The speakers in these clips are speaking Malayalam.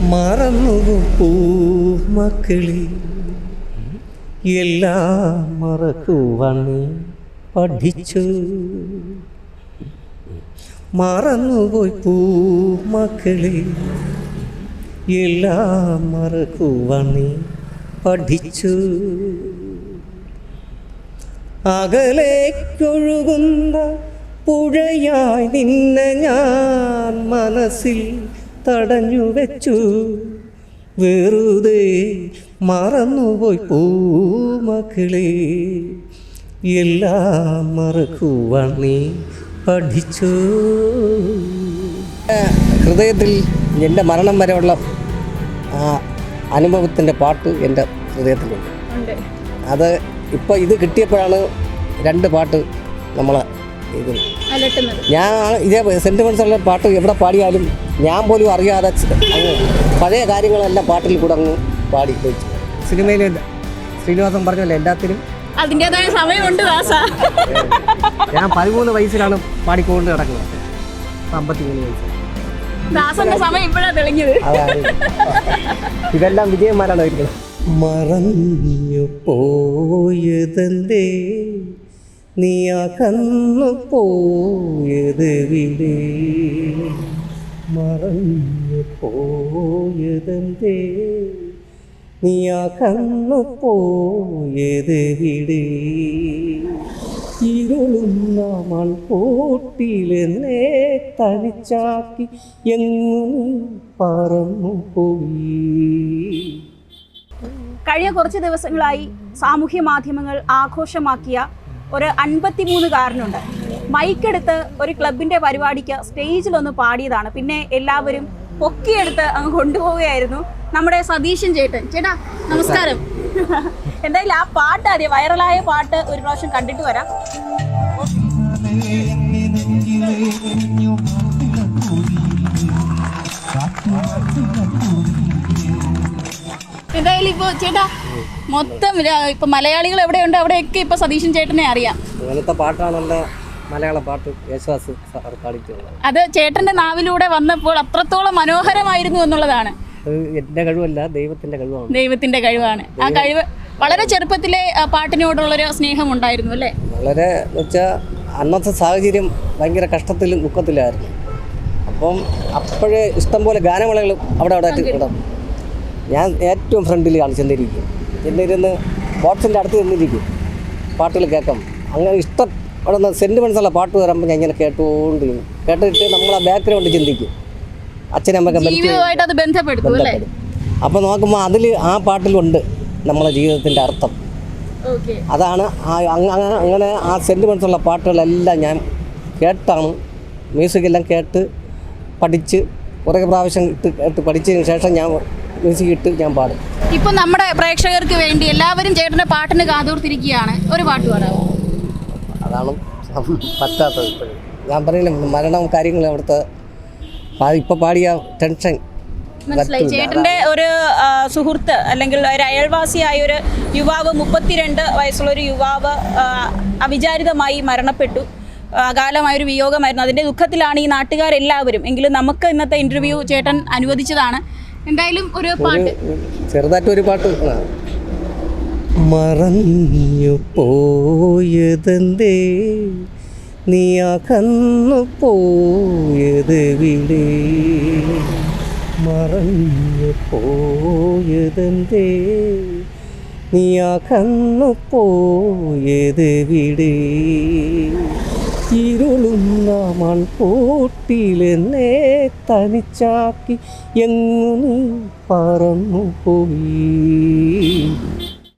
മറന്നു പൂമക്കളി എല്ലാം മറക്കുവാൻ നീ പഠിച്ചു. മറന്നുപോയി പൂമക്കളി എല്ലാം മറക്കുവാൻ നീ പഠിച്ചു. അകലേക്കൊഴുകുന്ന പുഴയായി നിന്നെ ഞാൻ മനസ്സിൽ തടഞ്ഞു വെച്ചു. വെറുതെ മറന്നുപോയി പൂമക്കളെ എല്ലാം മറക്കുവാൻ നീ പഠിച്ചു? ഹൃദയത്തിൽ എന്റെ മരണം വരെയുള്ള ആ അനുഭവത്തിന്റെ പാട്ട് എന്റെ ഹൃദയത്തിലുണ്ട്. അത് ഇപ്പോൾ ഇത് കിട്ടിയപ്പോഴാണ് രണ്ട് പാട്ട് അലട്ടുന്നത് ഞാൻ ഇതേ സെന്റിമെൻസ് ഉള്ള പാട്ട് എവിടെ പാടിയാലും ഞാൻ പോലും അറിയാതെ പഴയ കാര്യങ്ങളെല്ലാം പാട്ടിൽ കൂടെ അങ്ങ് പാടി വെച്ചു. സിനിമയിൽ ശ്രീനിവാസൻ പറഞ്ഞല്ലോ എല്ലാത്തിനും അതിന്റെതായ സമയമുണ്ട് ദാസ. ഞാൻ പതിമൂന്ന് വയസ്സിലാണ് പാടിക്കൊണ്ട് നടക്കുന്നത്. അമ്പത്തിമൂന്ന് വയസ്സ്. ദാസന്റെ സമയം ഇപ്പോഴാണ് തെളിഞ്ഞത്. ഇതെല്ലാം വിജയന്മാരാണ് മറഞ്ഞു പോയതെന്തേ നീ അകന്നു പോയത് വിടെ. മറന്നു പോയതെന്തേ? നീ അകന്നു പോയത് വിടെ. നമ്മൾ മൺകൂട്ടിലെന്നെ തനിച്ചാക്കി എങ്ങു പറന്നു പോയി? കഴിഞ്ഞ കുറച്ച് ദിവസങ്ങളായി സാമൂഹ്യ മാധ്യമങ്ങൾ ആഘോഷമാക്കിയ ഒരു അൻപത്തിമൂന്നുകാരനുണ്ട് മൈക്കെടുത്ത് ഒരു ക്ലബിന്റെ പരിപാടിക്ക് സ്റ്റേജിലൊന്ന് പാടിയതാണ്. പിന്നെ എല്ലാവരും പൊക്കിയെടുത്ത് അങ്ങ് കൊണ്ടുപോവുകയായിരുന്നു. നമ്മുടെ സതീശൻ ചേട്ടൻ. ചേട്ടാ നമസ്കാരം. എന്തായാലും ആ പാട്ട് ആദ്യം വൈറലായ പാട്ട് ഒരു പ്രാവശ്യം കണ്ടിട്ട് വരാം. എന്തായാലും ഇപ്പൊ ചേട്ടാ മൊത്തം ഇപ്പൊ മലയാളികൾ എവിടെയുണ്ട്? അവിടെയൊക്കെ ഇപ്പൊ സതീശൻ ചേട്ടനെ അറിയാം. അങ്ങനത്തെ പാട്ടാണല്ലോ മലയാള പാട്ട് യേശുദാസ് അത് ചേട്ടന്റെ നാവിലൂടെ വന്നപ്പോൾ അത്രത്തോളം മനോഹരമായിരുന്നു എന്നുള്ളതാണ്. എന്റെ കഴിവല്ല ദൈവത്തിന്റെ കഴിവാണ്. ദൈവത്തിന്റെ കഴിവാണ്. ആ കഴിവ് വളരെ ചെറുപ്പത്തിലെ പാട്ടിനോടുള്ളൊരു സ്നേഹം ഉണ്ടായിരുന്നു അല്ലേ? വളരെ വെച്ചാൽ അന്നത്തെ സാഹചര്യം ഭയങ്കര കഷ്ടത്തിലും ദുഃഖത്തിലായിരുന്നു അപ്പം അപ്പോഴേ ഇഷ്ടംപോലെ ഗാനമേളകൾ അവിടെ അവിടെ ഞാൻ ഏറ്റവും ഫ്രണ്ടിലാണ് ചെന്നിരിക്കും ചെന്നിരുന്ന് ബോട്ട്സിന്റെ അടുത്ത് ചെന്നിരിക്കും പാട്ടുകൾ കേൾക്കാം. അങ്ങനെ ഇഷ്ടം അവിടെ നിന്ന് സെന്റിമെൻസ് ഉള്ള പാട്ട് വരുമ്പോൾ ഞാൻ ഇങ്ങനെ കേട്ടുകൊണ്ടിരിക്കും കേട്ടിട്ട് നമ്മൾ ആ ബാക്ക്ഗ്രൗണ്ട് ചിന്തിക്കും. അത് അപ്പോൾ നോക്കുമ്പോൾ അതിൽ ആ പാട്ടിലുണ്ട് നമ്മളെ ജീവിതത്തിന്റെ അർത്ഥം. അതാണ് അങ്ങ- അങ്ങ- അങ്ങനെ ആ സെന്റിമെൻസുള്ള പാട്ടുകളെല്ലാം ഞാൻ കേട്ടാണ്. മ്യൂസിക്കെല്ലാം കേട്ട് പഠിച്ച് കുറേ പ്രാവശ്യം ഇട്ട് കേട്ട് പഠിച്ചതിന് ശേഷം ഞാൻ മ്യൂസിക് ഇട്ട് ഞാൻ പാടും. ഇപ്പൊ നമ്മുടെ പ്രേക്ഷകർക്ക് വേണ്ടി എല്ലാവരും ചേട്ടന്റെ പാട്ടിന് കാതോർത്തിരിക്കുകയാണ്. ഒരു പാട്ട് പാടാം അതാണ് പറ്റാത്തത് ഇപ്പോഴും. ഞാൻ പറയുന്നത് മരണം കാര്യങ്ങൾ അവിടുത്തെ ഇപ്പൊ പാടിയ ടെൻഷൻ മനസ്സിലായി. ചേട്ടന്റെ ഒരു സുഹൃത്ത് അല്ലെങ്കിൽ ഒരു അയൽവാസിയായ ഒരു യുവാവ് മുപ്പത്തിരണ്ട് വയസ്സുള്ള ഒരു യുവാവ് അവിചാരിതമായി മരണപ്പെട്ടു. അകാലമായ ഒരു വിയോഗമായിരുന്നു. അതിന്റെ ദുഃഖത്തിലാണ് ഈ നാട്ടുകാരെല്ലാവരും. എങ്കിലും നമുക്ക് ഇന്നത്തെ ഇന്റർവ്യൂ ചേട്ടൻ അനുവദിച്ചതാണ്. എന്തായാലും ഒരു പാട്ട്. ചെറുതായിട്ട് ഒരു പാട്ട്. മറഞ്ഞു പോയതെന്തേ? നീ അകന്നു പോയത് വിളേ മറഞ്ഞു പോയതെന്തേ? നീ അകന്നു പോയത് വിടെ. ഇരുളുന്ന മൺകൂട്ടിലെന്നെ തനിച്ചാക്കി എങ്ങു നീ പറന്നു പോയി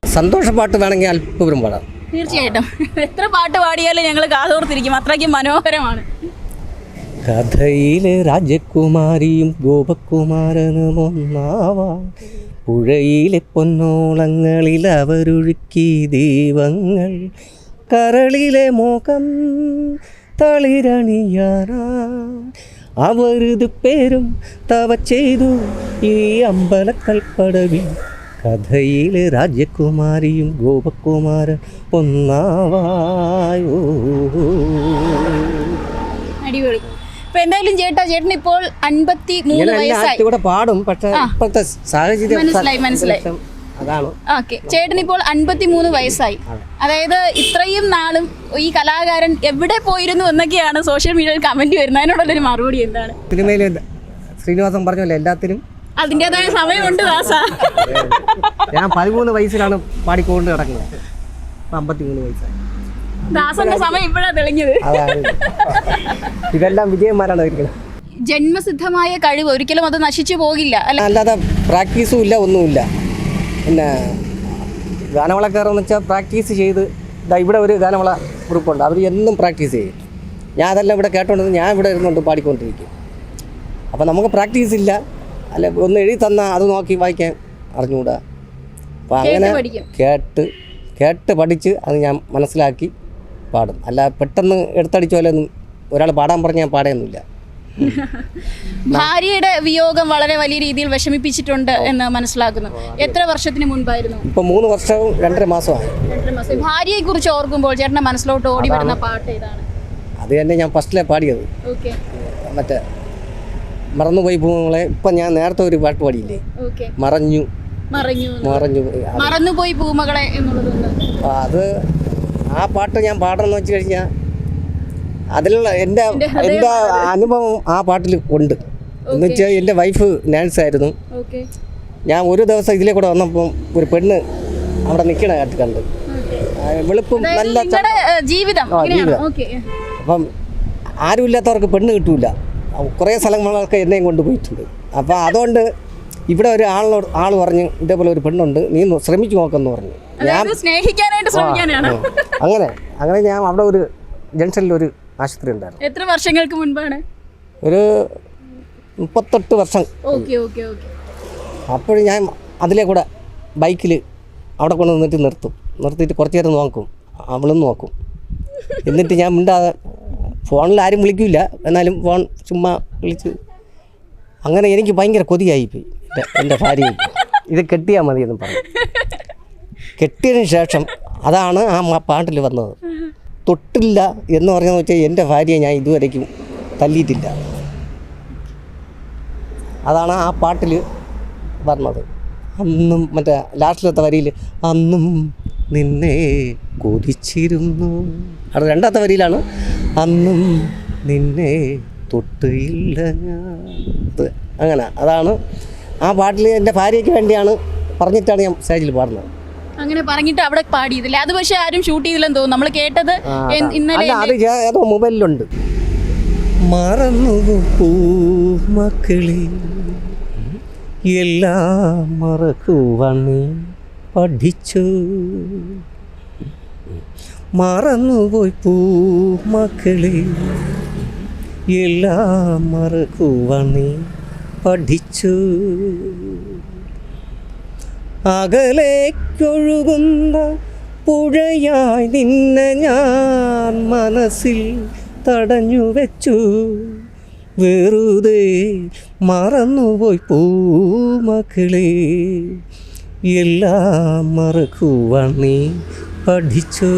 സന്തോഷപ്പാട്ട് വേണമെങ്കിൽ അല്പപുരം പാടാം. തീർച്ചയായിട്ടും. എത്ര പാട്ട് പാടിയാലും ഞങ്ങൾ കാതോർത്തിരിക്കും അത്രയ്ക്കും മനോഹരമാണ്. കഥയിലെ രാജകുമാരിയും ഗോപകുമാരനും ഒന്നാവാം. പുഴയിലെ പൊന്നോളങ്ങളിൽ അവരൊഴുക്കി ദൈവങ്ങൾ കരളിലെ മോകം തളിരണിയാറാം. അവരുത് പേരും തവ ചെയ്തു ഈ അമ്പലക്കൽപ്പടവിൽ കഥയിലെ രാജകുമാരിയും ഗോപകുമാരൻ ഒന്നാവായോ? അടിപൊളി. ഇപ്പൊ എന്തായാലും ചേട്ടാ ചേട്ടൻ ഇപ്പോൾ അൻപത്തി മൂന്ന് വയസ്സായി. പാടും പക്ഷേ സാഹചര്യം മനസ്സിലായി, മനസ്സിലായി. അതാണ്. ഓക്കെ ചേട്ടൻ ഇപ്പോൾ അൻപത്തി മൂന്ന് വയസ്സായി അതായത് ഇത്രയും നാളും ഈ കലാകാരൻ എവിടെ പോയിരുന്നു എന്നൊക്കെയാണ് സോഷ്യൽ മീഡിയയിൽ കമന്റ് വരുന്നത്. അതിനോടുള്ളൊരു മറുപടി എന്താണ്? സിനിമയിൽ ശ്രീനിവാസൻ പറഞ്ഞല്ലോ എല്ലാത്തിനും അതിന്റെതായ സമയമുണ്ട് ദാസ. ഞാൻ പതിമൂന്ന് വയസ്സിലാണ് പാടിക്കൊണ്ട് കിടക്കുന്നത് അമ്പത്തിമൂന്ന് വയസ്സായി. ദാസന്റെ സമയം ഇപ്പോഴാ തെളിഞ്ഞത്. ഇതെല്ലാം വിജയന്മാരാണ് ഇരിക്കുന്നത് ജന്മസിദ്ധമായ കഴിവ് ഒരിക്കലും അത് നശിച്ചു പോകില്ല അല്ല? അല്ലാതെ പ്രാക്ടീസും ഇല്ല ഒന്നുമില്ല. പിന്നെ ഗാനമേളക്കാരെന്ന് വെച്ചാൽ പ്രാക്ടീസ് ചെയ്ത് ഇതാ ഇവിടെ ഒരു ഗാനമേള ഗ്രൂപ്പുണ്ട്. അവർ എന്നും പ്രാക്ടീസ് ചെയ്യും. ഞാൻ അതെല്ലാം ഇവിടെ കേട്ടോണ്ട് ഞാൻ ഇവിടെ ഇരുന്നുകൊണ്ട് പാടിക്കൊണ്ടിരിക്കും. അപ്പോൾ നമുക്ക് പ്രാക്ടീസ് ഇല്ല. അല്ല ഒന്ന് എഴുതി തന്നാൽ അത് നോക്കി വായിക്കാൻ അറിഞ്ഞുകൂടാ. അപ്പോൾ അങ്ങനെ കേട്ട്. കേട്ട് പഠിച്ച് അത് ഞാൻ മനസ്സിലാക്കി പാടും. അല്ല പെട്ടെന്ന് എടുത്തടിച്ചോലൊന്നും ഒരാൾ പാടാൻ പറഞ്ഞാൽ ഞാൻ പാടുകയൊന്നുമില്ല ഭാര്യയുടെ വിയോഗം വളരെ വലിയ രീതിയിൽ വിഷമിപ്പിച്ചിട്ടുണ്ട് എന്ന് മനസ്സിലാക്കുന്നു. എത്ര വർഷത്തിന് മുൻപായിരുന്നു? ഇപ്പൊ മൂന്ന് വർഷവും രണ്ടര മാസമാണ് ഭാര്യയെ കുറിച്ച് ഓർക്കുമ്പോൾ ചേട്ടന്റെ മനസ്സിലോട്ട് ഓടി വരുന്ന പാട്ട് ഏതാണ്? അത് തന്നെ ഞാൻ ഫസ്റ്റിലെ പാടിയത്. മറ്റേ മറന്നുപോയി പൂങ്ങളെ ഇപ്പൊ ഞാൻ നേരത്തെ ഒരു പാട്ട് പാടിയില്ലേ? മറഞ്ഞു. മറഞ്ഞു മറന്നുപോയി പൂമകളെ അത് ആ പാട്ട് ഞാൻ പാടണമെന്ന് വെച്ച് കഴിഞ്ഞാൽ അതിലുള്ള എന്റെ എന്റെ അനുഭവം ആ പാട്ടിൽ ഉണ്ട്. എന്ന് വെച്ചാൽ എന്റെ വൈഫ് നേഴ്സായിരുന്നു ഞാൻ ഒരു ദിവസം ഇതിലെ കൂടെ വന്നപ്പം ഒരു പെണ്ണ് അവിടെ നിൽക്കണ കാട്ടി കണ്ട്. വെളുപ്പും നല്ല ജീവിതം അപ്പം ആരുമില്ലാത്തവർക്ക് പെണ്ണ് കിട്ടൂല. കുറേ സ്ഥലങ്ങളൊക്കെ എന്നെയും കൊണ്ടുപോയിട്ടുണ്ട് അപ്പം അതുകൊണ്ട് ഇവിടെ ഒരു ആളിനോട് ആൾ പറഞ്ഞു ഇതേപോലെ ഒരു പെണ്ണുണ്ട് നീ ശ്രമിച്ചു നോക്കെന്ന് പറഞ്ഞു. ഞാൻ സ്നേഹിക്കാനായിട്ട് അങ്ങനെ. അങ്ങനെ ഞാൻ അവിടെ ഒരു ജംഗ്ഷനിൽ ഒരു ആശുപത്രി ഉണ്ടായിരുന്നു. എത്ര വർഷങ്ങൾക്ക് മുൻപാണ്? ഒരു മുപ്പത്തെട്ട് വർഷം. Okay okay okay. അപ്പോൾ ഞാൻ അതിലെ കൂടെ ബൈക്കിൽ അവിടെ കൊണ്ട് നിന്നിട്ട് നിർത്തും. നിർത്തിയിട്ട് കുറച്ച് നേരം നോക്കും. അവളും നോക്കും. എന്നിട്ട് ഞാൻ മിണ്ടാതെ ഫോണിൽ ആരും വിളിക്കില്ല. എന്നാലും ഫോൺ ചുമ്മാ വിളിച്ച് അങ്ങനെ എനിക്ക് ഭയങ്കര കൊതിയായിപ്പോയി. എന്റെ എന്റെ ഭാര്യ ഇത് കെട്ടിയാൽ മതിയെന്ന് പറഞ്ഞു. കെട്ടിയതിന് ശേഷം അതാണ് ആ പാട്ടിൽ വന്നത്. തൊട്ടില്ല എന്ന് പറഞ്ഞതെന്ന് വെച്ചാൽ എന്റെ ഭാര്യയെ ഞാൻ ഇതുവരേക്കും തല്ലിയിട്ടില്ല. അതാണ് ആ പാട്ടിൽ പറഞ്ഞത്. അന്നും മറ്റേ ലാസ്റ്റിലത്തെ വരിയിൽ അന്നും നിന്നെ കൊതിച്ചിരുന്നു. അത് രണ്ടാമത്തെ വരിയിലാണ് അന്നും നിന്നെ തൊട്ടില്ല അത് അങ്ങനെ അതാണ് ആ പാട്ടിൽ എന്റെ ഭാര്യയ്ക്ക് വേണ്ടിയാണ് പറഞ്ഞിട്ടാണ് ഞാൻ സ്റ്റേജിൽ പാടുന്നത്. അങ്ങനെ പറഞ്ഞിട്ട് അവിടെ പാടിയതില്ല? അത് പക്ഷെ ആരും ഷൂട്ട് ചെയ്തില്ലെന്ന് തോന്നുന്നു. നമ്മൾ കേട്ടത് എൻ- ഇന്നലെ അല്ല അത് ഏതോ മൊബൈലിലുണ്ട്. മറന്നു മക്കളെ. എല്ലാം മറക്കുവാൻ നീ പഠിച്ചു. മറന്നുപോയി പൂമക്കളെ എല്ലാം മറക്കുവാൻ നീ പഠിച്ചു. അകലേക്കൊഴുകുന്ന പുഴയായി നിന്നെ ഞാൻ മനസ്സിൽ തടഞ്ഞു വെച്ചു വെറുതെ മറന്നുപോയി പൂമക്കളെ എല്ലാം മറക്കുവാൻ നീ പഠിച്ചു?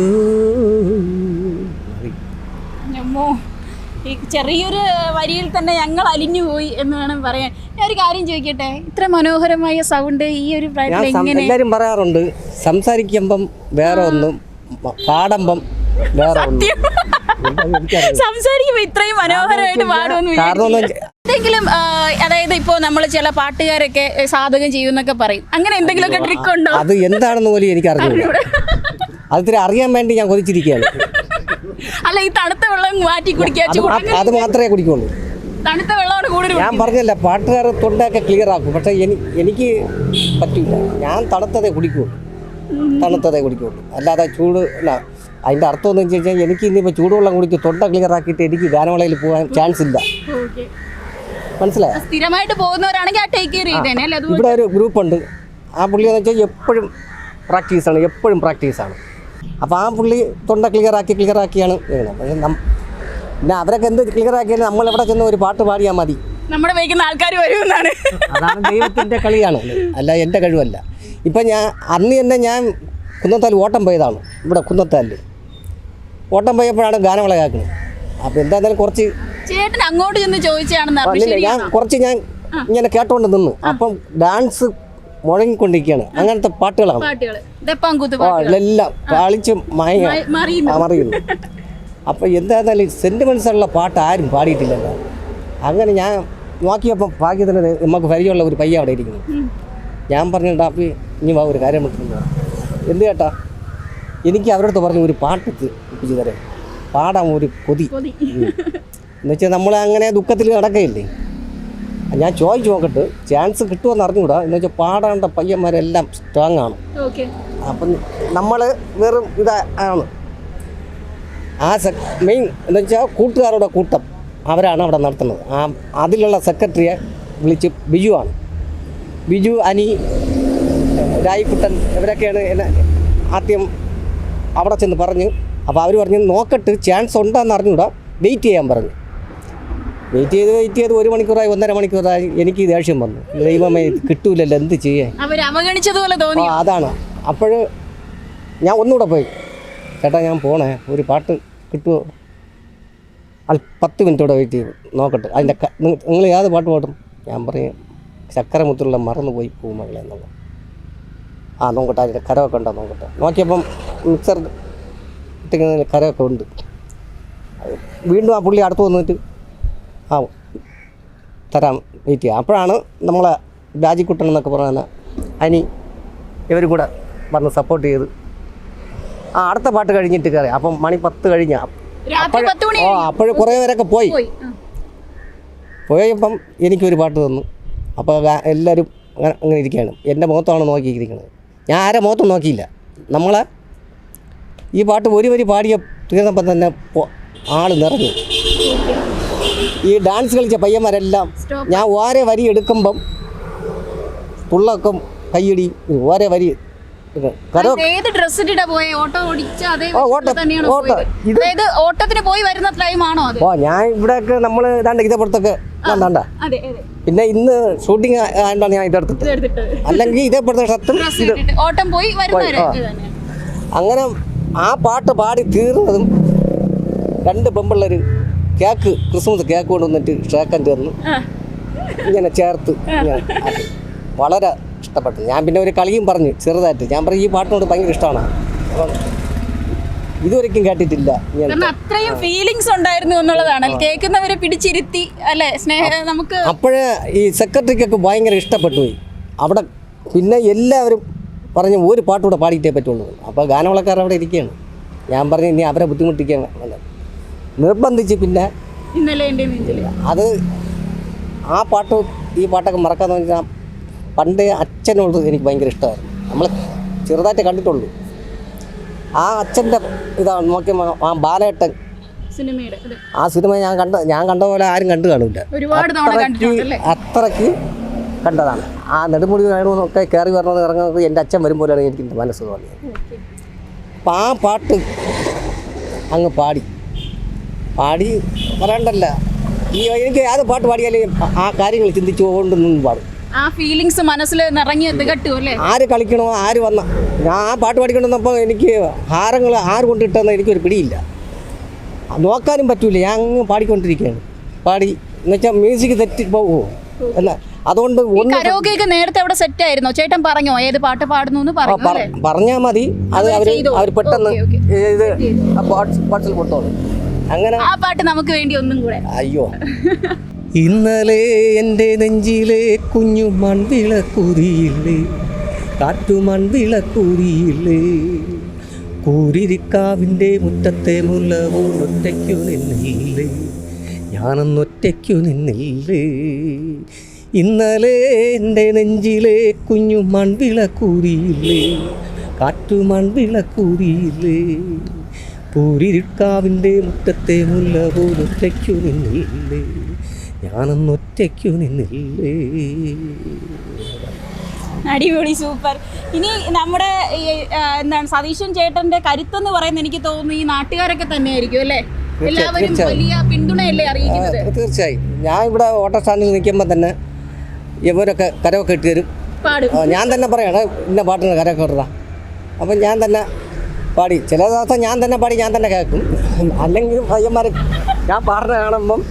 ഈ ചെറിയൊരു വരിയിൽ തന്നെ ഞങ്ങൾ അലിഞ്ഞു പോയി എന്ന് വേണം പറയാൻ. ഞാൻ ഒരു കാര്യം ചോദിക്കട്ടെ? ഇത്ര മനോഹരമായ സൗണ്ട് ഈ ഒരു പ്രായത്തിൽ എല്ലാവരും പറയാറുണ്ട് സംസാരിക്കുമ്പം വേറെ ഒന്നും പാടുമ്പം വേറെ ഒന്നും സംസാരിക്കുമ്പോ ഇത്രയും മനോഹരമായിട്ട് പാടുമെന്ന്. എന്തെങ്കിലും അതായത് ഇപ്പോ നമ്മൾ ചില പാട്ടുകാരൊക്കെ സാധകം ചെയ്യുന്നൊക്കെ പറയും. അങ്ങനെ എന്തെങ്കിലുമൊക്കെ ട്രിക്ക് ഉണ്ടോ? അത് എന്താണെന്ന് പോലും എനിക്ക് അറിഞ്ഞില്ല അറിയാൻ വേണ്ടി ഞാൻ കൊതിച്ചിരിക്കുകയാണ്. അല്ല ഈ വെള്ളം മാറ്റി കുടിക്കുക അത് മാത്രമേ കുടിക്കുള്ളൂ. തണുത്ത വെള്ളമാണ് കൂടുതൽ ഞാൻ പറഞ്ഞല്ല പാട്ടുകാർ തൊണ്ടൊക്കെ ക്ലിയർ ആക്കും. പക്ഷേ എനി എനിക്ക് പറ്റില്ല ഞാൻ തണുത്തതേ കുടിക്കുള്ളൂ. തണുത്തതേ കുടിക്കുള്ളൂ. അല്ലാതെ ചൂട് അല്ല അതിന്റെ അർത്ഥം എന്ന് വെച്ച് കഴിഞ്ഞാൽ എനിക്ക് ഇന്നിപ്പോൾ ചൂടുവെള്ളം കുടിച്ച് തൊണ്ട ക്ലിയർ ആക്കിയിട്ട് എനിക്ക് ഗാനമേളയിൽ പോകാൻ ചാൻസ് ഇല്ല. മനസ്സിലായോ? സ്ഥിരമായിട്ട് പോകുന്നവരാണെങ്കിൽ ഇവിടെ ഒരു ഗ്രൂപ്പ് ഉണ്ട് ആ പുള്ളി എന്ന് വെച്ചാൽ എപ്പോഴും പ്രാക്ടീസാണ് എപ്പോഴും പ്രാക്ടീസാണ്. അപ്പോൾ ആ പുള്ളി തൊണ്ട ക്ലിയറാക്കി ക്ലിയറാക്കിയാണ് എഴുതുന്നത് പക്ഷേ നം പിന്നെ അവരൊക്കെ എന്ത് നമ്മൾ എവിടെ ചെന്ന് ഒരു പാട്ട് പാടിയാൽ മതി. നമ്മുടെ വയ്ക്കുന്ന ആൾക്കാർ വരുമെന്നാണ് അതാണ് ദൈവത്തിന്റെ കളിയാണ്. അല്ല എന്റെ കഴിവല്ല. ഇപ്പം ഞാൻ അന്ന് തന്നെ ഞാൻ കുന്നത്താൽ ഓട്ടം പോയതാണ്. ഇവിടെ കുന്നത്താലിൽ. ഓട്ടം പോയപ്പോഴാണ് ഗാനമേള കേൾക്കുന്നത്. അപ്പോൾ എന്തായാലും കുറച്ച് ചേട്ടൻ അങ്ങോട്ട് ചെന്ന് ചോദിച്ചാണെന്ന് ഞാൻ കുറച്ച് ഞാൻ ഇങ്ങനെ കേട്ടോണ്ട് നിന്നു. അപ്പം ഡാൻസ് മുഴങ്ങിക്കൊണ്ടിരിക്കുകയാണ്. അങ്ങനത്തെ പാട്ടുകളാണ്. എല്ലാം കളിച്ച് മറിയുന്നു. അപ്പോൾ എന്തായിരുന്നാലും സെന്റിമെൻസ് പാട്ട് ആരും പാടിയിട്ടില്ലല്ലോ. അങ്ങനെ ഞാൻ നോക്കിയപ്പം ഭാഗ്യത്തിന് നമുക്ക് പരിചയമുള്ള ഒരു പയ്യ അവിടെ ഇരിക്കുന്നു. ഞാൻ പറഞ്ഞു ഡാപ്പി ഇനി വാ ഒരു കാര്യം വിട്ടിരുന്നു എന്ത് കേട്ടാ എനിക്ക് അവരടുത്ത് പറഞ്ഞ ഒരു പാട്ട് തരാം. പാടാൻ ഒരു കൊതി. എന്നുവെച്ചാൽ നമ്മൾ അങ്ങനെ ദുഃഖത്തിൽ നടക്കുകയില്ലേ ഞാൻ ചോദിച്ചു നോക്കട്ട് ചാൻസ് കിട്ടുമെന്ന് അറിഞ്ഞുകൂടാ. എന്ന് വെച്ചാൽ പാടേണ്ട പയ്യന്മാരെല്ലാം സ്ട്രോങ് ആണ്. ഓക്കെ അപ്പം നമ്മൾ വെറും ഇതാ ആണ്. ആ സെ മെയിൻ എന്ന് വെച്ചാൽ കൂട്ടുകാരുടെ കൂട്ടം അവരാണ് അവിടെ നടത്തുന്നത്. ആ അതിലുള്ള സെക്രട്ടറിയെ വിളിച്ച് ബിജു ആണ്. ബിജു അനി രായിക്കുട്ടൻ ഇവരൊക്കെയാണ് എന്നെ ആദ്യം അവിടെ ചെന്ന് പറഞ്ഞു. അപ്പോൾ അവർ പറഞ്ഞു നോക്കട്ട് ചാൻസ് ഉണ്ടെന്ന് അറിഞ്ഞുകൂടാ. വെയിറ്റ് ചെയ്യാൻ പറഞ്ഞു. വെയിറ്റ് ചെയ്ത് വെയിറ്റ് ചെയ്ത് ഒരു മണിക്കൂറായി ഒന്നര മണിക്കൂറായി എനിക്ക് ദേഷ്യം വന്നു. ദൈവമേ കിട്ടൂലല്ലോ എന്ത് ചെയ്യാൻ? അവഗണിച്ചതുപോലെ തോന്നി. അതാണ്. അപ്പോൾ ഞാൻ ഒന്നുകൂടെ പോയി. ചേട്ടാ ഞാൻ പോണേ. ഒരു പാട്ട് കിട്ടുമോ അത് പത്ത് മിനിറ്റോടെ വെയിറ്റ് ചെയ്തു. നോക്കട്ടെ. അതിന്റെ നിങ്ങൾ ഏത് പാട്ട് പാടും? ഞാൻ പറയും ചക്കരമുത്തുള്ള മറന്നു പോയി പൂമകളെ എന്നുള്ള ആ നോക്കട്ടെ. അതിന്റെ കരമൊക്കെ ഉണ്ടോ? നോക്കട്ടെ. നോക്കിയപ്പം മിക്സർ ഇട്ടിങ്ങനെ കരമൊക്കെ ഉണ്ട്. വീണ്ടും ആ പുള്ളി അടുത്ത് വന്നിട്ട് ആ തരാം വെയിറ്റ് ചെയ്യാം അപ്പോഴാണ് നമ്മളെ രാജിക്കുട്ടൻ എന്നൊക്കെ പറയുന്ന അനി ഇവരും കൂടെ വന്ന് സപ്പോർട്ട് ചെയ്ത്. ആ അടുത്ത പാട്ട് കഴിഞ്ഞിട്ട് കയറി അപ്പം മണി പത്ത് കഴിഞ്ഞ. ഓ അപ്പോഴും കുറേ പേരൊക്കെ പോയി. പോയപ്പം എനിക്കൊരു പാട്ട് തന്നു. അപ്പോൾ എല്ലാവരും അങ്ങനെ അങ്ങനെ ഇരിക്കുകയാണ്. എന്റെ മുഖത്താണ് നോക്കിയിരിക്കുന്നത്. ഞാൻ ആരെ മുഖത്തും നോക്കിയില്ല. നമ്മളെ ഈ പാട്ട് ഒരു വരി പാടിയ തീർന്നപ്പം തന്നെ ആൾ നിറഞ്ഞു. ഈ ഡാൻസ് കളിച്ച പയ്യന്മാരെല്ലാം ഞാൻ ഓരോ വരി എടുക്കുമ്പം പുള്ളൊക്കെ കയ്യടി ഓരോ വരി ഓട്ടത്തിന് പോയി വരുന്ന ടൈം ആണോ ഓ ഞാൻ ഇവിടെയൊക്കെ നമ്മൾ ഇതാണ്ട് ഇതേപ്പുറത്തൊക്കെ കണ്ടാണ്ട പിന്നെ ഇന്ന് ഷൂട്ടിങ് ആയതുകൊണ്ടാണ് ഞാൻ ഇതെടുത്തത്. അല്ലെങ്കിൽ ഇതേപ്പുറത്തെ ഷർട്ടും ഓട്ടം പോയി. അങ്ങനെ ആ പാട്ട് പാടി തീർന്നതും രണ്ട് പെമ്പിള്ളേർ കേക്ക് ക്രിസ്മസ് കേക്ക് കൊണ്ടുവന്നിട്ട് ഷേക്കൻ തന്നു ആ. ഇങ്ങനെ ചേർത്ത്. വളരെ ഇഷ്ടപ്പെട്ടു. ഞാൻ പിന്നെ ഒരു കളിയും പറഞ്ഞു ചെറുതായിട്ട്. ഞാൻ പറഞ്ഞു ഈ പാട്ടിനോട് ഭയങ്കര ഇഷ്ടമാണ്. അപ്പം ഇതുവരെയ്ക്കും കേട്ടിട്ടില്ല. ഇങ്ങനെ കാരണം അത്രയും ഫീലിങ്സ് ഉണ്ടായിരുന്നു എന്നുള്ളതാണ്. കേൾക്കുന്നവരെ പിടിച്ചിരുത്തി അല്ലെ? സ്നേഹ നമുക്ക് അപ്പോഴേ ഈ സെക്രട്ടറിക്കൊക്കെ ഭയങ്കര ഇഷ്ടപ്പെട്ടു പോയി. അവിടെ പിന്നെ എല്ലാവരും പറഞ്ഞു ഒരു പാട്ടുകൂടെ പാടിയിട്ടേ പറ്റുള്ളൂ. അപ്പോൾ ഗാനവിളക്കാർ അവിടെ ഇരിക്കുകയാണ്. ഞാൻ പറഞ്ഞു ഇനി അവരെ ബുദ്ധിമുട്ടിക്കാൻ. നിർബന്ധിച്ച് പിന്നെ ഇന്നലെ എന്റെ അത് ആ പാട്ട് ഈ പാട്ടൊക്കെ മറക്കാന്ന് വെച്ചാൽ പണ്ട് അച്ഛനോട് എനിക്ക് ഭയങ്കര ഇഷ്ടമായിരുന്നു. നമ്മൾ ചെറുതായിട്ട് കണ്ടിട്ടുള്ളൂ. ആ അച്ഛന്റെ ഇതാണ് നോക്കി ആ ബാലേട്ടൻ. സിനിമയുടെ. ആ സിനിമ ഞാൻ കണ്ട ഞാൻ കണ്ട പോലെ ആരും കണ്ടു കാണില്ല. ഒരുപാട് അത്രയ്ക്ക് കണ്ടതാണ്. ആ നെടുമുടി വേണമെന്നൊക്കെ കയറി വരണത് ഇറങ്ങുന്നത് എന്റെ അച്ഛൻ വരുമ്പോഴാണ് എനിക്ക് എന്റെ മനസ്സ് തോന്നിയത്. അപ്പം ആ പാട്ട് അങ്ങ് പാടി. പാടി പറയണ്ടല്ല ഈ എനിക്ക് ഏത് പാട്ട് പാടിയാലും ആ കാര്യങ്ങൾ ചിന്തിച്ചുകൊണ്ട് നിന്ന് പാടും. ആ ഫീലിങ്സ് മനസ്സിൽ നിറങ്ങി തികട്ടു അല്ലേ? ആര് കളിക്കണോ ആര് വന്ന ഞാൻ ആ പാട്ട് പാടിക്കൊണ്ടിരുന്നപ്പോൾ എനിക്ക് ഹാരങ്ങൾ ആര് കൊണ്ടിട്ടെന്ന് എനിക്കൊരു പിടിയില്ല. നോക്കാനും പറ്റൂല ഞാൻ അങ്ങ് പാടിക്കൊണ്ടിരിക്കുകയാണ്. പാടി എന്നുവെച്ചാൽ മ്യൂസിക് തെറ്റി പോകുമോ എന്നാ അതുകൊണ്ട് നേരത്തെ അവിടെ സെറ്റ് ആയിരുന്നു. ചേട്ടൻ പറഞ്ഞോ ഏത് പാട്ട് പാടുന്നു എന്ന് പറഞ്ഞാൽ മതി. അത് അവർ അവർ പെട്ടെന്ന്. ഇത് കൊടുത്തോളൂ. അങ്ങനെ ആ പാട്ട് നമുക്ക് വേണ്ടി ഒന്നും കൂടെ. അയ്യോ. ഇന്നലെ എന്റെ നെഞ്ചിലെ കുഞ്ഞു മൺവിളക്കുരിയില്ലേ കാറ്റു മൺവിളക്കുരിയില്ലേ കൂരിരിക്കാവിന്റെ മുറ്റത്തെ മുല്ലവും ഒറ്റയ്ക്കു നിന്നില്ലേ? ഞാനൊന്നൊറ്റയ്ക്കു നിന്നില്ലേ? ഇന്നലെ എന്റെ നെഞ്ചിലെ കുഞ്ഞു മൺവിളക്കുരിയില്ലേ കാറ്റു മൺവിളക്കൂരിയില്ലേ പൂരിരിക്കാവിന്റെ മുറ്റത്തെ മുല്ല പോലൊറ്റയ്ക്കു നിന്നില്ലേ? ഞാനൊന്നൊറ്റയ്ക്കു നിന്നില്ലേ? അടിപൊളി സൂപ്പർ. ഇനി നമ്മുടെ എന്താണ് സതീശൻ ചേട്ടന്റെ കരുത്തെന്ന് പറയുന്ന എനിക്ക് തോന്നുന്നു ഈ നാട്ടുകാരൊക്കെ തന്നെയായിരിക്കും അല്ലേ? എല്ലാവരും തീർച്ചയായും. വലിയ പിന്തുണയല്ലേ അറിയിക്കുന്നത്? തീർച്ചയായും. ഞാൻ ഇവിടെ ഓട്ടോ സ്റ്റാൻഡിൽ നിൽക്കുമ്പോൾ തന്നെ ഇവരൊക്കെ കരമൊക്കെ ഇട്ട് തരും. ഞാൻ തന്നെ പറയണം ഇന്ന പാട്ടിന് കരമൊക്കെ ഇടതാ അപ്പം ഞാൻ തന്നെ പാടി. ചില ദിവസം ഞാൻ തന്നെ പാടി ഞാൻ തന്നെ കേൾക്കും. അല്ലെങ്കിൽ പയ്യന്മാർ ഞാൻ പാടുന്ന കാണുമ്പം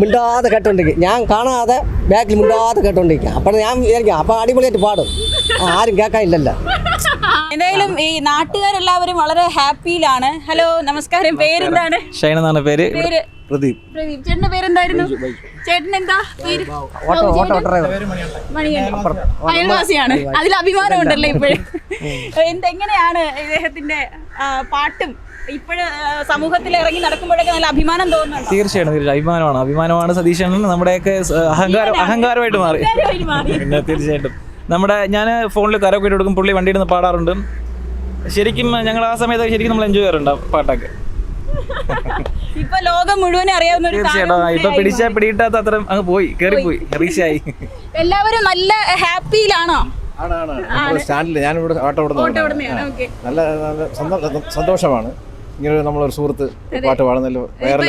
മിണ്ടാതെ കേട്ടോണ്ടിരിക്കും. ഞാൻ കാണാതെ ബാക്കിൽ മിണ്ടാതെ കേട്ടോണ്ടിരിക്കും. അപ്പോൾ ഞാൻ വിചാരിക്കും അപ്പോൾ അടിപൊളിയായിട്ട് പാടും. ആരും കേൾക്കാനില്ലല്ലോ. എന്തായാലും ഈ നാട്ടുകാരെല്ലാവരും വളരെ ഹാപ്പിയിലാണ്. ഹലോ നമസ്കാരം. പേരെന്താണ്? ഷൈൻ എന്നാണ് പേര്. പേര് പ്രദീപ്. പ്രദീപ്. ചേട്ടന്റെ പേരെന്തായിരുന്നു? ചേട്ടൻ എന്താ? പേര്? Auto auto driver. മണിയൻ അയൽവാസിയാണ്. അതിൽ അഭിമാനം ഉണ്ടല്ലോ ഇപ്പോഴും. എന്ത് എങ്ങനെയാണ് ഇദ്ദേഹത്തിന്റെ പാട്ടും ഇപ്പോഴും സമൂഹത്തിൽ ഇറങ്ങി നടക്കുമ്പോഴൊക്കെ നല്ല അഭിമാനം തോന്നുന്നുണ്ടോ? തീർച്ചയായിട്ടും തീർച്ചയായും അഭിമാനമാണ്. അഭിമാനമാണ് സതീശൻ നമ്മുടെയൊക്കെ അഹങ്കാരം അഹങ്കാരമായിട്ട് മാറി. പിന്നെ തീർച്ചയായിട്ടും. നമ്മുടെ ഞാൻ ഫോണിൽ ഇട്ട് കൊടുക്കും പുള്ളി വണ്ടിയിൽ നിന്ന് പാടാറുണ്ട്. ശരിക്കും ഞങ്ങൾ ആ സമയത്ത് ശരിക്കും നമ്മൾ എൻജോയ് ചെയ്യാറുണ്ട് പാട്ടൊക്കെ. ഇപ്പൊ ലോകം മുഴുവൻ അറിയാവുന്ന ഒരു ഇപ്പൊ പിടിച്ചാ പിടിയിട്ടാത്ത അത്ര അങ്ങ് പോയി കയറിപ്പോയി റീച്ചായി എല്ലാവരും നല്ല ഹാപ്പിയിലാണോ? സ്റ്റാൻഡിൽ ഓട്ടോ ഉടമയാണ് ഓക്കെ. നല്ല നല്ല സന്തോ- സന്തോഷമാണ്. ഇങ്ങനെ നമ്മളൊരു സുഹൃത്ത് പാട്ട് പാടുന്നല്ലോ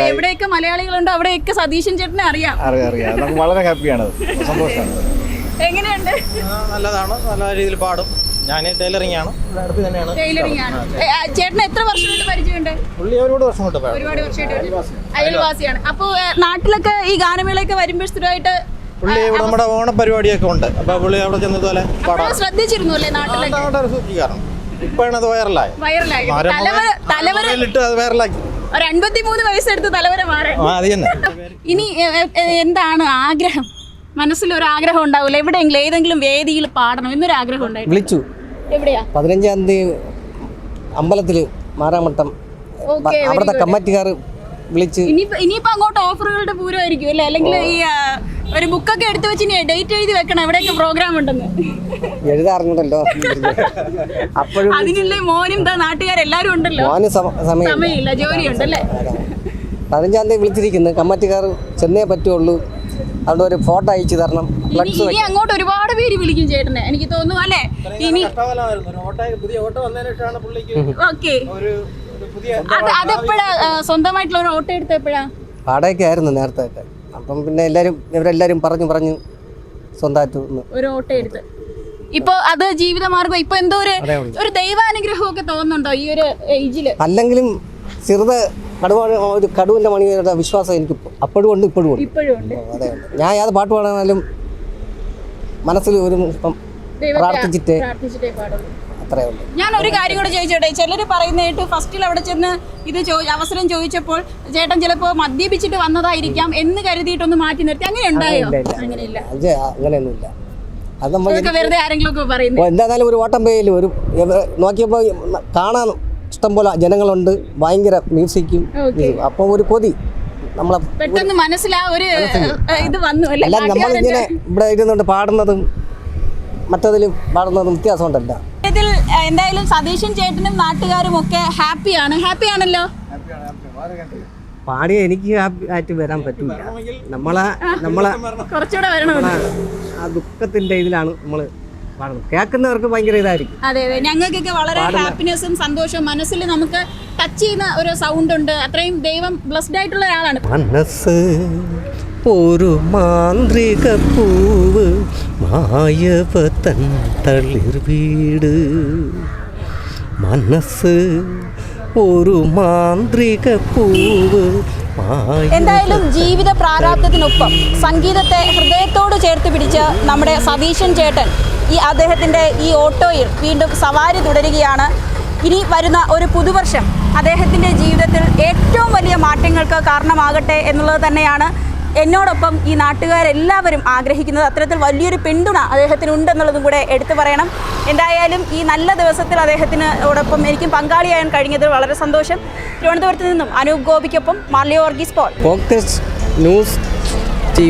എവിടെയൊക്കെ മലയാളികളുണ്ടോ അവിടെയൊക്കെ സതീശൻ ചേട്ടനെ അറിയാം. അറിയാം അറിയാം. നമുക്ക് വളരെ ഹാപ്പിയാണ് സന്തോഷമാണ്. എങ്ങനെയുണ്ട്? നല്ലതാണ്. നല്ല രീതിയിൽ പാടും. ഞാൻ ടൈലറിംഗ് ആണ് ഇവിടെ തന്നെയാണ്. ചേട്ടന് എത്ര വർഷമായിട്ട് പരിചയമുണ്ട്? പുള്ളി ഒരുപാട് വർഷം ഒരുപാട് വർഷമായിട്ട് അയൽവാസിയാണ്. അപ്പോ ഏ, നാട്ടിലൊക്കെ ഈ ഗാനമേളയൊക്കെ വരുമ്പോൾ സ്ഥിരമായിട്ട് പുള്ളി ഇവിടെ നമ്മുടെ ഓണപരിപാടിയൊക്കെ ഉണ്ട്. അപ്പൊ പുള്ളി അവിടെ ചെന്നതുപോലെ ശ്രദ്ധിച്ചിരുന്നു അല്ലേ നാട്ടിലൊക്കെ? അവിടെ സൂക്ഷിക്കാറുണ്ട്. ഇപ്പോഴാണ് അത് വൈറലായി വൈറലായി തലവര തലവര ഇട്ട് അത് വൈറലാക്കി. ഒരു അൻപത്തിമൂന്ന് വയസ്സെടുത്ത് തലവര മാറാൻ ഇനി എന്താണ് ആഗ്രഹം? മനസ്സിൽ ഒരു ആഗ്രഹം ഉണ്ടാവില്ല എവിടെയെങ്കിലും ഏതെങ്കിലും വേദിയിൽ പാടണം. എന്നൊരു ആഗ്രഹം ഉണ്ടായി വിളിച്ചു. എവിടെയാ? പതിനഞ്ചാം തീയതി അമ്പലത്തിൽ മാറാമട്ടം. ഓക്കെ അവിടുത്തെ കമ്മിറ്റിക്കാർ വിളിച്ച് ഇനിയിപ്പോ അങ്ങോട്ട് ഓഫറുകളുടെ പൂരമായിരിക്കും അല്ലെ? അല്ലെങ്കിൽ ഈ ഒരു ബുക്കൊക്കെ എടുത്തു വെച്ച് ഇനി ഡേറ്റ് എഴുതി വെക്കണം. എവിടെയൊക്കെ പ്രോഗ്രാം ഉണ്ടെന്ന്. എഴുതാറുണ്ടല്ലോ. അപ്പോഴും അതിനുള്ള മോനും ദാ നാട്ടുകാരെല്ലാരും ഉണ്ടല്ലോ. മോന് ഉണ്ടല്ലേ സമയമില്ല. ജോലിയുണ്ടല്ലേ? പതിനഞ്ചാം തീയതി വിളിച്ചിരിക്കുന്നു. കമ്മിറ്റിക്കാർ ചെന്നേ പറ്റുള്ളൂ. അവിടെ ഒരു ഫോട്ടോ അയച്ചു തരണം. ഇനി അങ്ങോട്ട് ഒരുപാട് പേര് വിളിക്കും ചേട്ടനെ. എനിക്ക് തോന്നുന്നു അല്ലേ? ഇനി കഷ്ടകാലമായിരുന്നു. ഒരു പുതിയ ഓട്ടോ വന്നതിന് ശേഷമാണ് പുള്ളിക്ക് ഓക്കെ. ഒരു ഒരു പുതിയ അത് അതെപ്പോഴാ സ്വന്തമായിട്ടുള്ള ഒരു ഓട്ടോ എടുത്ത എപ്പോഴാ? വാടകയ്ക്കായിരുന്നു നേരത്തെ അപ്പം പിന്നെ എല്ലാവരും ഇവരെല്ലാവരും പറഞ്ഞു പറഞ്ഞു സ്വന്തമായിട്ട് ഒന്ന് ഒരു ഓട്ടോ എടുത്ത് ഇപ്പൊ അത് ജീവിതമാർഗം ഇപ്പൊ എന്തോ ഒരു ഒരു ദൈവാനുഗ്രഹം ഒക്കെ തോന്നുന്നുണ്ടോ ഈ ഒരു ഏജിൽ? അല്ലെങ്കിലും ചെറുത് കടുവ ഒരു കടുവിന്റെ മണിയുടെ വിശ്വാസം എനിക്ക് ഇപ്പ- അപ്പോഴും ഉണ്ട് ഇപ്പോഴും ഉണ്ട്. ഇപ്പോഴും ഉണ്ട്. അതെ ഉണ്ട് ഞാൻ ഏത് പാട്ട് പാടാനാലും മനസ്സിൽ ഒരു ഇപ്പം ദൈവത്തെ പ്രാർത്ഥിച്ചിട്ട് പ്രാർത്ഥിച്ചിട്ടേ പാടുള്ളൂ. അത്രേ ഉള്ളൂ ഞാൻ ഒരു കാര്യം കൂടെ ചോദിച്ചോട്ടെ? ചിലർ പറയുന്നതായിട്ട് ഫസ്റ്റിൽ അവിടെ ചെന്ന് ഇത് അവസരം ചോദിച്ചപ്പോൾ ചേട്ടൻ ചിലപ്പോൾ മദ്യപിച്ചിട്ട് വന്നതായിരിക്കാം എന്ന് കരുതിയിട്ടൊന്ന് മാറ്റി നിർത്തി. അങ്ങനെ ഉണ്ടായോ. അങ്ങനെയില്ല. അങ്ങനെയൊന്നുമില്ല. അത് നമ്മൾ വെറുതെ ആരെങ്കിലും എന്തായാലും ഒരു ഓട്ടം പേയിൽ ഒരു നോക്കിയപ്പോൾ കാണാൻ ഇഷ്ടംപോലെ ജനങ്ങളുണ്ട്. ഭയങ്കര മ്യൂസിക്കും. അപ്പോൾ ഒരു കൊതി. നമ്മളെ പെട്ടെന്ന് മനസ്സിലാ ഒരു ഇത് വന്നു അല്ല? നമ്മളിങ്ങനെ ഇവിടെ ഇരുന്നുകൊണ്ട് പാടുന്നതും മറ്റതിലും പാടുന്നതും വ്യത്യാസമുണ്ടല്ല. ഇതിൽ എന്തായാലും സതീശൻ ചേട്ടനും നാട്ടുകാരും ഒക്കെ ഹാപ്പിയാണ്. ഹാപ്പി ആണല്ലോ പാടിയ എനിക്ക് ഹാപ്പി ആയിട്ട് വരാൻ പറ്റില്ല നമ്മളെ നമ്മളെ കുറച്ചുകൂടെ വരണം? ആ ദുഃഖത്തിന്റെ ഇതിലാണ് നമ്മൾ കേൾക്കുന്നവർക്ക് ഭയങ്കര ഇതായിരിക്കും. അതെ അതെ. ഞങ്ങൾക്കൊക്കെ വളരെ ഹാപ്പിനെസ്സും സന്തോഷവും. മനസ്സിൽ നമുക്ക് ടച്ച് ചെയ്യുന്ന ഒരു സൗണ്ട് ഉണ്ട്. അത്രയും ദൈവം ബ്ലസ്ഡ് ആയിട്ടുള്ള ഒരാളാണ്. മനസ്സ് ഒരു മാന്ത്രിക പൂവ് മായവതൻ തളിർ വീട്. മനസ്സ് ഒരു മാന്ത്രിക പൂവ്. എന്തായാലും ജീവിത പ്രാരാബ്ദത്തിനൊപ്പം സംഗീതത്തെ ഹൃദയത്തോട് ചേർത്ത് പിടിച്ച് നമ്മുടെ സതീശൻ ചേട്ടൻ ഈ അദ്ദേഹത്തിന്റെ ഈ ഓട്ടോയിൽ വീണ്ടും സവാരി തുടരുകയാണ്. ഇനി വരുന്ന ഒരു പുതുവർഷം അദ്ദേഹത്തിന്റെ ജീവിതത്തിൽ ഏറ്റവും വലിയ മാറ്റങ്ങൾക്ക് കാരണമാകട്ടെ എന്നുള്ളത് തന്നെയാണ് എന്നോടൊപ്പം ഈ നാട്ടുകാരെല്ലാവരും ആഗ്രഹിക്കുന്നത് അത്തരത്തിൽ വലിയൊരു പിന്തുണ അദ്ദേഹത്തിന് ഉണ്ടെന്നുള്ളതും കൂടെ എടുത്തു പറയണം. എന്തായാലും ഈ നല്ല ദിവസത്തിൽ അദ്ദേഹത്തിന് ഓടൊപ്പം എനിക്കും പങ്കാളിയാകാൻ കഴിഞ്ഞതിൽ വളരെ സന്തോഷം. തിരുവനന്തപുരത്ത് നിന്നും അനൂപ് ഗോപിക്കൊപ്പം മാർലിയോ ഓർഗീസ് പോൾ ന്യൂസ് ടി